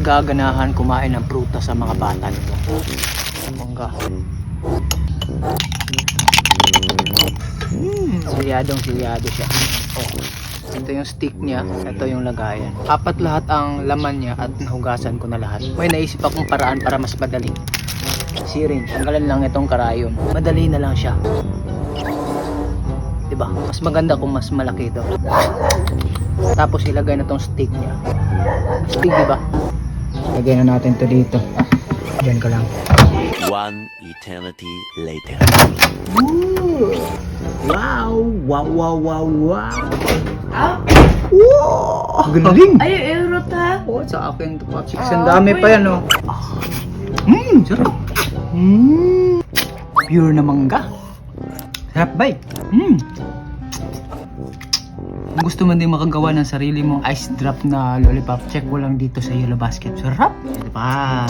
gaganahan kumain ng pruta sa mga bata nito. Mangga. Mm, silyadong silyado siya. Oh. Ito yung stick niya, ito yung lagayan. Apat lahat ang laman niya at nahugasan ko na lahat. May naisip akong paraan para mas madali. Sirin, tanggalan lang itong karayon. Madali na lang siya. Diba? Mas maganda kung mas malaki ito. Tapos ilagay na tong stick niya. Stick, diba? Lagay na natin to dito. Diyan ka lang. One eternity later. Wow! Wow, wow, wow, wow! Ah, Wow! Galing! ay, euro ta. Oh, sa akin to pa. Chicks, ang Ah, dami pa yan, oh. Mmm, sarap. Mmm. Pure na mangga. Sarap, bay. Mmm. Gusto mo din makagawa ng sarili mong ice drop na lollipop, check mo lang dito sa Yellow Basket. Sarap! Diba?